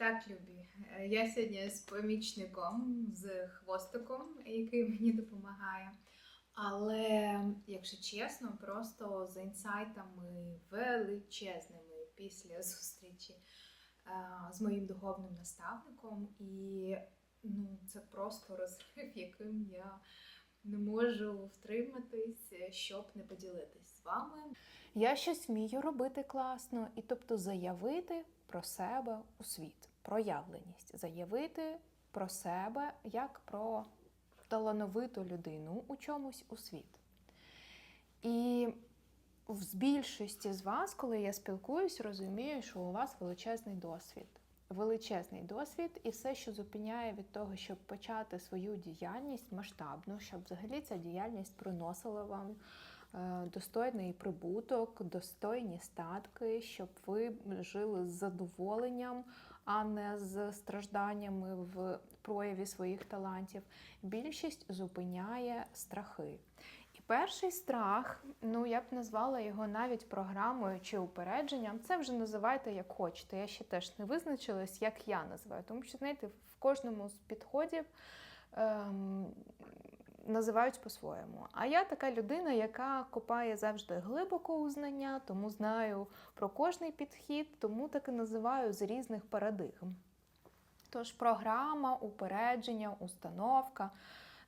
Так, Любі. Е, Я сьогодні з помічником, з хвостиком, який мені допомагає. Але, якщо чесно, просто з інсайтами величезними після зустрічі е, з моїм духовним наставником. І ну, це просто розрив, яким я не можу втриматись, щоб не поділитись з вами. Я щось вмію робити класно, і тобто заявити про себе у світ, проявленість, заявити про себе як про талановиту людину у чомусь у світ. І з більшості з вас, коли я спілкуюсь, розумію, що у вас величезний досвід. Величезний досвід, і все, що зупиняє від того, щоб почати свою діяльність масштабну, щоб взагалі ця діяльність приносила вам е, достойний прибуток, достойні статки, щоб ви жили з задоволенням, а не з стражданнями в прояві своїх талантів. Більшість зупиняє страхи. І перший страх, ну я б назвала його навіть програмою чи упередженням. Це вже називайте як хочете. Я ще теж не визначилась, як я називаю, тому що знаєте, в кожному з підходів. Ем, називають по-своєму. А я така людина, яка копає завжди глибоко у знання, тому знаю про кожний підхід, тому так і називаю з різних парадигм. Тож програма, упередження, установка.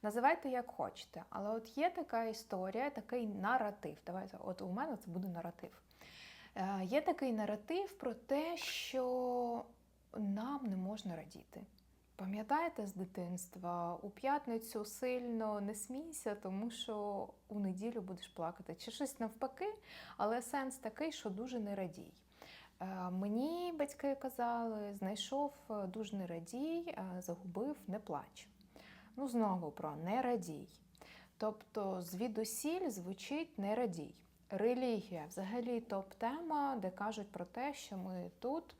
Називайте як хочете, але от є така історія, такий наратив. Давайте, от у мене це буде наратив. Е, Є такий наратив про те, що нам не можна радіти. Пам'ятаєте з дитинства, у п'ятницю сильно не смійся, тому що у неділю будеш плакати. Чи щось навпаки, але сенс такий, що дуже не радій. Е, Мені батьки казали, знайшов е, дуже не радій, е, загубив не плач. Ну, знову про не радій. Тобто, звідусіль звучить не радій. Релігія взагалі топ-тема, де кажуть про те, що ми тут,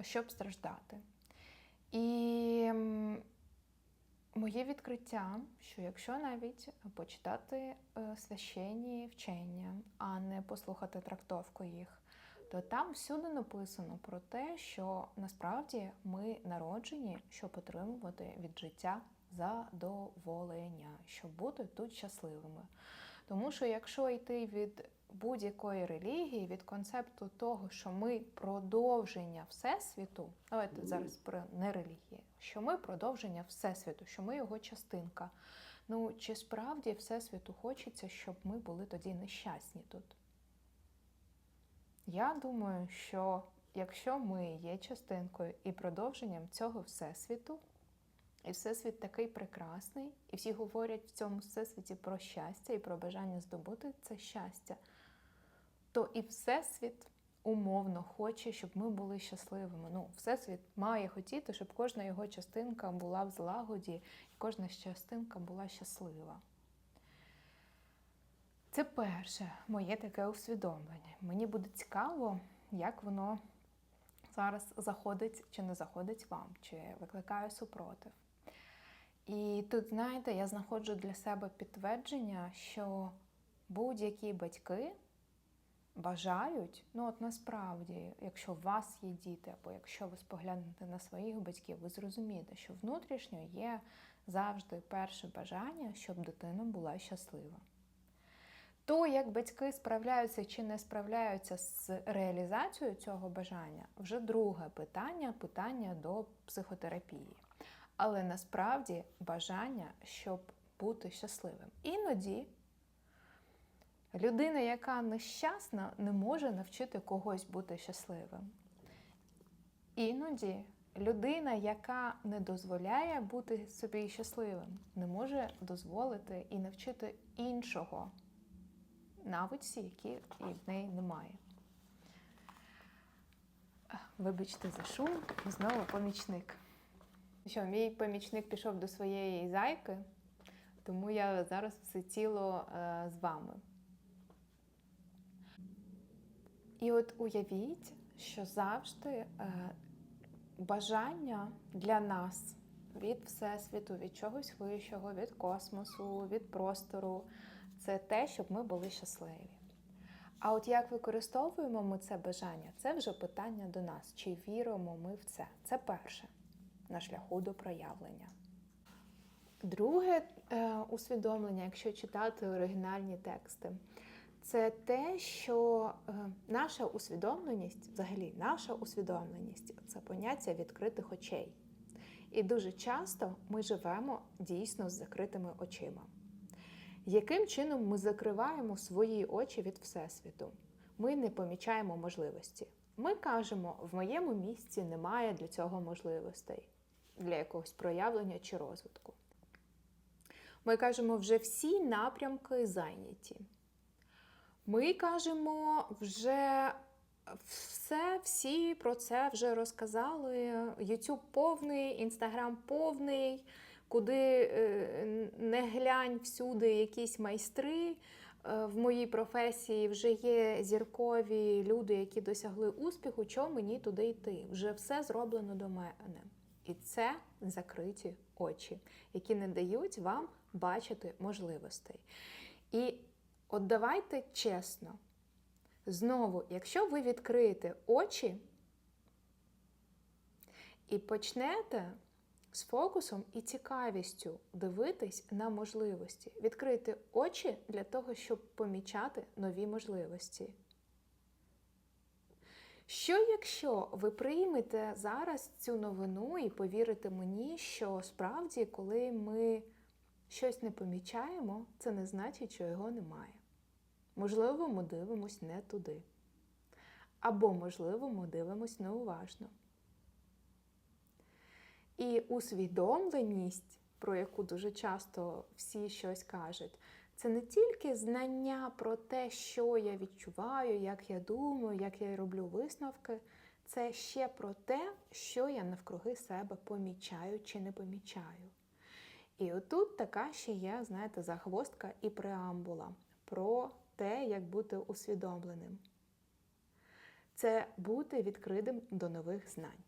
щоб страждати. І моє відкриття, що якщо навіть почитати е, священні вчення, а не послухати трактовку їх, то там всюди написано про те, що насправді ми народжені, щоб отримувати від життя задоволення, щоб бути тут щасливими. Тому що якщо йти від будь-якої релігії, від концепту того, що ми продовження Всесвіту, давайте зараз про нерелігії, що ми продовження Всесвіту, що ми його частинка. Ну чи справді Всесвіту хочеться, щоб ми були тоді нещасні тут? Я думаю, що якщо ми є частинкою і продовженням цього Всесвіту, і Всесвіт такий прекрасний, і всі говорять в цьому всесвіті про щастя і про бажання здобути це щастя, то і Всесвіт умовно хоче, щоб ми були щасливими. Ну, Всесвіт має хотіти, щоб кожна його частинка була в злагоді, і кожна частинка була щаслива. Це перше моє таке усвідомлення. Мені буде цікаво, як воно зараз заходить чи не заходить вам, чи викликає супротив. І тут, знаєте, я знаходжу для себе підтвердження, що будь-які батьки бажають, ну от насправді, якщо у вас є діти, або якщо ви споглянете на своїх батьків, ви зрозумієте, що внутрішньо є завжди перше бажання, щоб дитина була щаслива. То, як батьки справляються чи не справляються з реалізацією цього бажання, вже друге питання питання до психотерапії. Але насправді бажання, щоб бути щасливим. Іноді людина, яка нещасна, не може навчити когось бути щасливим. Іноді людина, яка не дозволяє бути собі щасливим, не може дозволити і навчити іншого навичці, які в неї немає. Вибачте за шум, знову помічник. Що, мій помічник пішов до своєї зайки, тому я зараз все тіло е, з вами. І от уявіть, що завжди е, бажання для нас від Всесвіту, від чогось вищого, від космосу, від простору це те, щоб ми були щасливі. А от як використовуємо ми це бажання, це вже питання до нас, чи віримо ми в це. Це перше на шляху до проявлення. Друге е, усвідомлення, якщо читати оригінальні тексти, це те, що е, наша усвідомленість, взагалі наша усвідомленість це поняття відкритих очей. І дуже часто ми живемо дійсно з закритими очима. Яким чином ми закриваємо свої очі від Всесвіту? Ми не помічаємо можливості. Ми кажемо, в моєму місці немає для цього можливостей, для якогось проявлення чи розвитку. Ми кажемо, вже всі напрямки зайняті. Ми кажемо, вже все, всі про це вже розказали. YouTube повний, Instagram повний, куди е, не глянь всюди якісь майстри. Е, В моїй професії вже є зіркові люди, які досягли успіху. Чого мені туди йти? Вже все зроблено до мене. І це закриті очі, які не дають вам бачити можливостей. І от давайте чесно. Знову, якщо ви відкриєте очі і почнете з фокусом і цікавістю дивитись на можливості, відкрити очі для того, щоб помічати нові можливості. Що якщо ви приймете зараз цю новину і повірите мені, що справді, коли ми щось не помічаємо, це не значить, що його немає. Можливо, ми дивимось не туди. Або, можливо, ми дивимось неуважно. І усвідомленість, про яку дуже часто всі щось кажуть, це не тільки знання про те, що я відчуваю, як я думаю, як я роблю висновки. Це ще про те, що я навкруги себе помічаю чи не помічаю. І отут така ще є, знаєте, загвоздка і преамбула про те, як бути усвідомленим. Це бути відкритим до нових знань.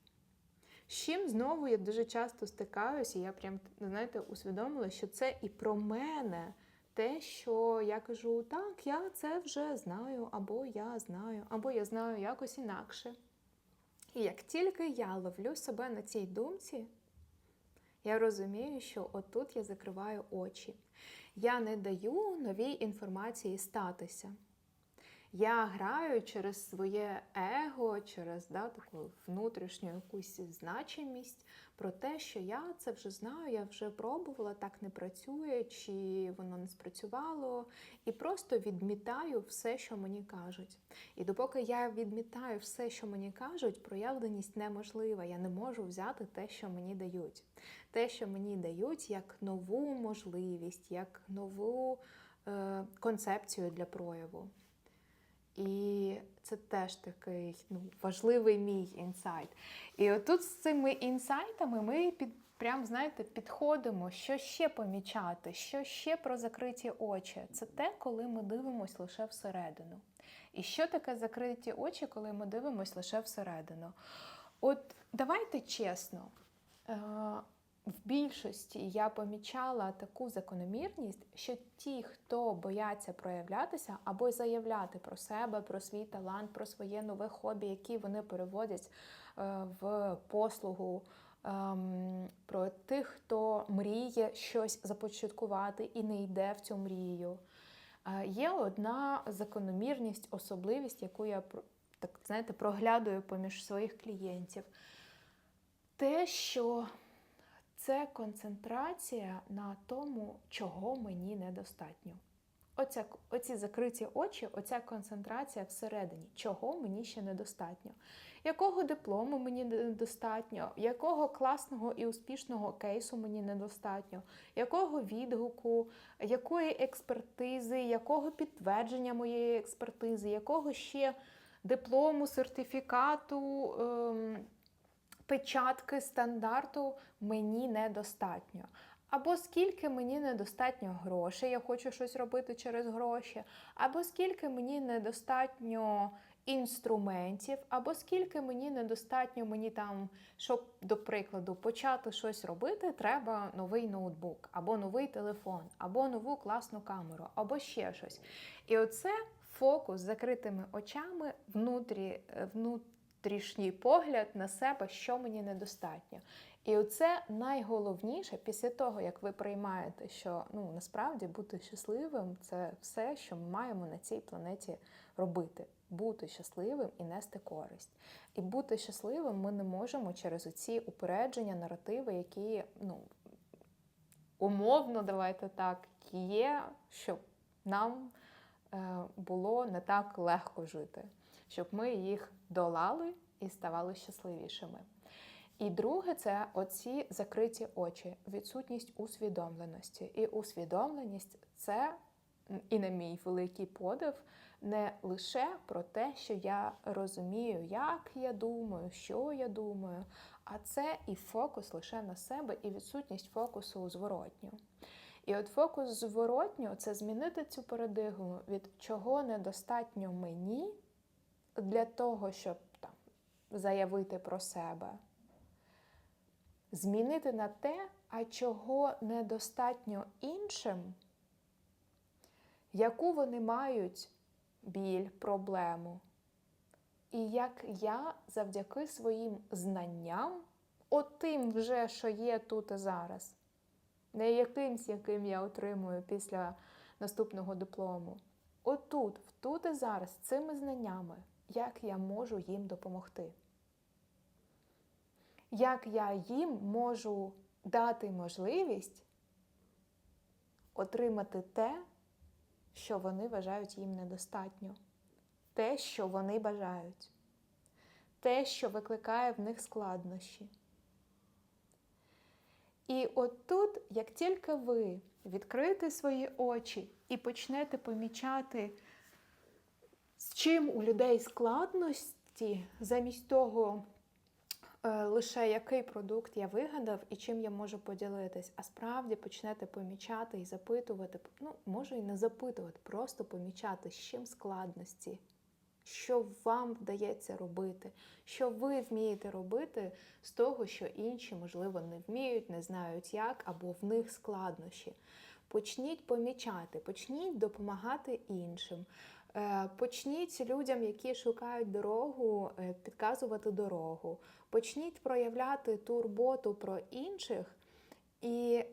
З чим знову я дуже часто стикаюся, я прям, знаєте, усвідомила, що це і про мене те, що я кажу, так, я це вже знаю, або я знаю, або я знаю якось інакше. І як тільки я ловлю себе на цій думці, я розумію, що отут я закриваю очі. Я не даю новій інформації статися. Я граю через своє его, через да, таку внутрішню якусь значимість про те, що я це вже знаю, я вже пробувала, так не працює, чи воно не спрацювало, і просто відмітаю все, що мені кажуть. І допоки я відмітаю все, що мені кажуть, проявленість неможлива. Я не можу взяти те, що мені дають. Те, що мені дають, як нову можливість, як нову е, концепцію для прояву. І це теж такий ну, важливий мій інсайт. І отут з цими інсайтами ми під, прям, знаєте, підходимо, що ще помічати, що ще про закриті очі. Це те, коли ми дивимося лише всередину. І що таке закриті очі, коли ми дивимося лише всередину? От давайте чесно. В більшості я помічала таку закономірність, що ті, хто бояться проявлятися або заявляти про себе, про свій талант, про своє нове хобі, які вони переводять е, в послугу, ем, про тих, хто мріє щось започаткувати і не йде в цю мрію. Е, Є одна закономірність, особливість, яку я так знаєте, проглядую поміж своїх клієнтів. Те, що це концентрація на тому, чого мені недостатньо. Оця, оці закриті очі, оця концентрація всередині, чого мені ще недостатньо, якого диплому мені недостатньо, якого класного і успішного кейсу мені недостатньо, якого відгуку, якої експертизи, якого підтвердження моєї експертизи, якого ще диплому, сертифікату. Ем, печатки стандарту мені недостатньо. Або скільки мені недостатньо грошей, я хочу щось робити через гроші, або скільки мені недостатньо інструментів, або скільки мені недостатньо мені там, щоб, до прикладу, почати щось робити, треба новий ноутбук, або новий телефон, або нову класну камеру, або ще щось. І оце фокус з закритими очами, внутрі, е, внутрішній погляд на себе, що мені недостатньо. І оце найголовніше після того, як ви приймаєте, що ну насправді бути щасливим це все, що ми маємо на цій планеті робити. Бути щасливим і нести користь. І бути щасливим ми не можемо через оці упередження, наративи, які ну умовно, давайте так, є, щоб нам е, було не так легко жити, щоб ми їх долали і ставали щасливішими. І друге, це оці закриті очі, відсутність усвідомленості. І усвідомленість це, і на мій великий подив, не лише про те, що я розумію, як я думаю, що я думаю, а це і фокус лише на себе, і відсутність фокусу у зворотню. І от фокус зворотню це змінити цю парадигму від чого недостатньо мені для того, щоб там заявити про себе. Змінити на те, а чого недостатньо іншим, яку вони мають біль, проблему. І як я завдяки своїм знанням, отим вже, що є тут і зараз, не якимсь, яким я отримую після наступного диплому. Отут, тут і зараз, цими знаннями, як я можу їм допомогти. Як я їм можу дати можливість отримати те, що вони вважають їм недостатньо, те, що вони бажають, те, що викликає в них складнощі. І от тут, як тільки ви відкриєте свої очі і почнете помічати, чим у людей складності, замість того, е, лише який продукт я вигадав і чим я можу поділитись, а справді почнете помічати і запитувати, ну, може і не запитувати, просто помічати, з чим складності, що вам вдається робити, що ви вмієте робити з того, що інші, можливо, не вміють, не знають як, або в них складнощі. Почніть помічати, почніть допомагати іншим. Е, Почніть людям, які шукають дорогу, е, підказувати дорогу. Почніть проявляти турботу про інших, і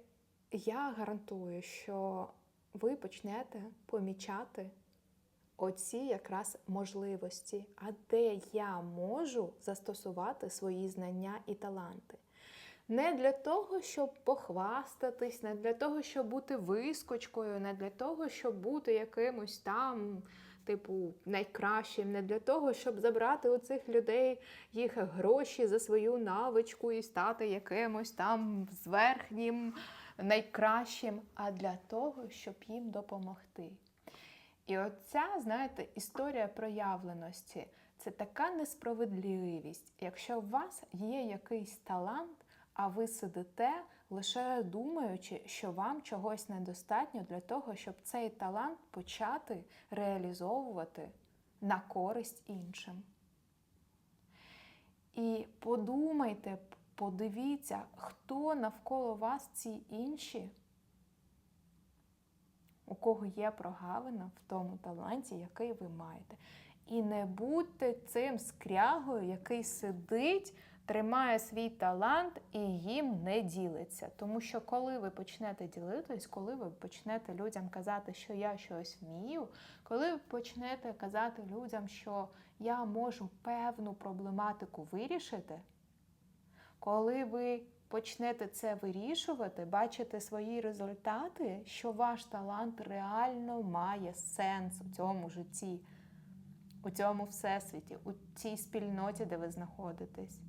я гарантую, що ви почнете помічати оці якраз можливості, а де я можу застосувати свої знання і таланти. Не для того, щоб похвастатись, не для того, щоб бути вискочкою, не для того, щоб бути якимось там, типу, найкращим, не для того, щоб забрати у цих людей їх гроші за свою навичку і стати якимось там зверхнім, найкращим, а для того, щоб їм допомогти. І оця, знаєте, історія проявленості це така несправедливість. Якщо у вас є якийсь талант, а ви сидите лише думаючи, що вам чогось недостатньо для того, щоб цей талант почати реалізовувати на користь іншим. І подумайте, подивіться, хто навколо вас ці інші, у кого є прогалина в тому таланті, який ви маєте. І не будьте цим скрягою, який сидить, тримає свій талант і їм не ділиться. Тому що коли ви почнете ділитись, коли ви почнете людям казати, що я щось вмію, коли ви почнете казати людям, що я можу певну проблематику вирішити, коли ви почнете це вирішувати, бачите свої результати, що ваш талант реально має сенс у цьому житті, у цьому всесвіті, у цій спільноті, де ви знаходитесь,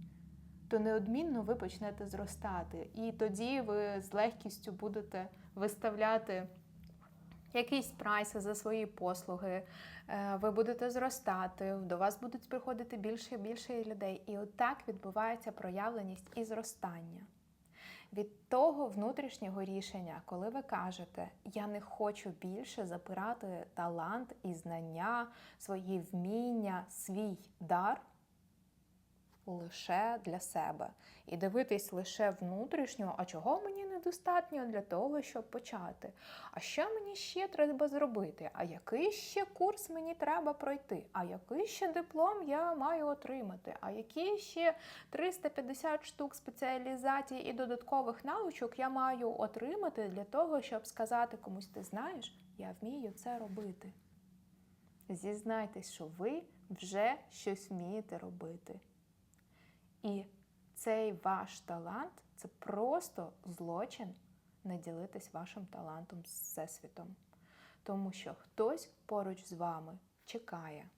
то неодмінно ви почнете зростати. І тоді ви з легкістю будете виставляти якісь прайси за свої послуги, е, ви будете зростати, до вас будуть приходити більше і більше людей. І отак відбувається проявленість і зростання. Від того внутрішнього рішення, коли ви кажете, я не хочу більше запирати талант і знання, свої вміння, свій дар лише для себе. І дивитись лише внутрішнього, а чого мені недостатньо для того, щоб почати. А що мені ще треба зробити? А який ще курс мені треба пройти? А який ще диплом я маю отримати? А які ще 350 штук спеціалізацій і додаткових навичок я маю отримати для того, щоб сказати комусь, ти знаєш, я вмію це робити. Зізнайтесь, що ви вже щось вмієте робити. І цей ваш талант це просто злочин не ділитись вашим талантом з всесвітом. Тому що хтось поруч з вами чекає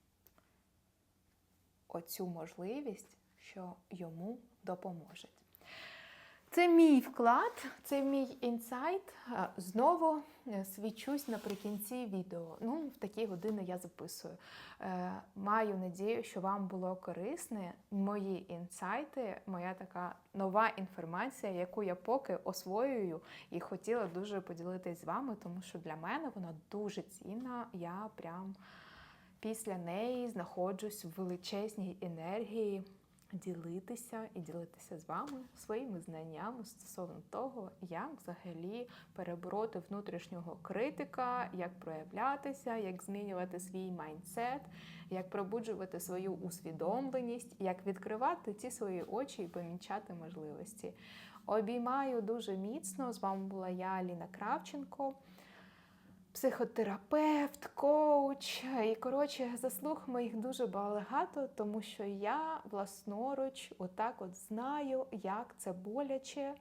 оцю можливість, що йому допоможуть. Це мій вклад, це мій інсайт. Е, Знову е, свідчусь наприкінці відео. Ну, в такі години я записую. Е, Маю надію, що вам було корисне мої інсайти, моя така нова інформація, яку я поки освоюю і хотіла дуже поділитись з вами, тому що для мене вона дуже цінна. Я прям після неї знаходжусь в величезній енергії ділитися і ділитися з вами своїми знаннями стосовно того, як взагалі перебороти внутрішнього критика, як проявлятися, як змінювати свій майндсет, як пробуджувати свою усвідомленість, як відкривати ці свої очі і помічати можливості. Обіймаю дуже міцно. З вами була я, Ліна Кравченко психотерапевт, коуч. І коротше, заслуг моїх дуже багато, тому що я власноруч отак от знаю, як це боляче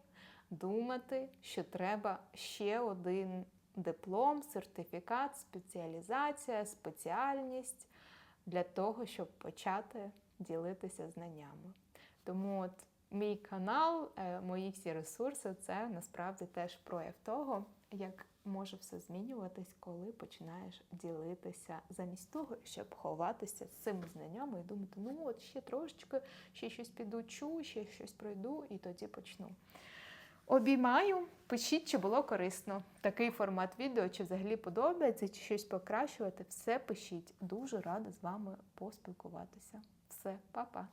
думати, що треба ще один диплом, сертифікат, спеціалізація, спеціальність для того, щоб почати ділитися знаннями. Тому от мій канал, е, мої всі ресурси це насправді теж прояв того, як може все змінюватись, коли починаєш ділитися замість того, щоб ховатися з цими знаннями і думати, ну от ще трошечки, ще щось підучу, ще щось пройду і тоді почну. Обіймаю, пишіть, чи було корисно. Такий формат відео, чи взагалі подобається, чи щось покращувати, все пишіть. Дуже рада з вами поспілкуватися. Все, па-па!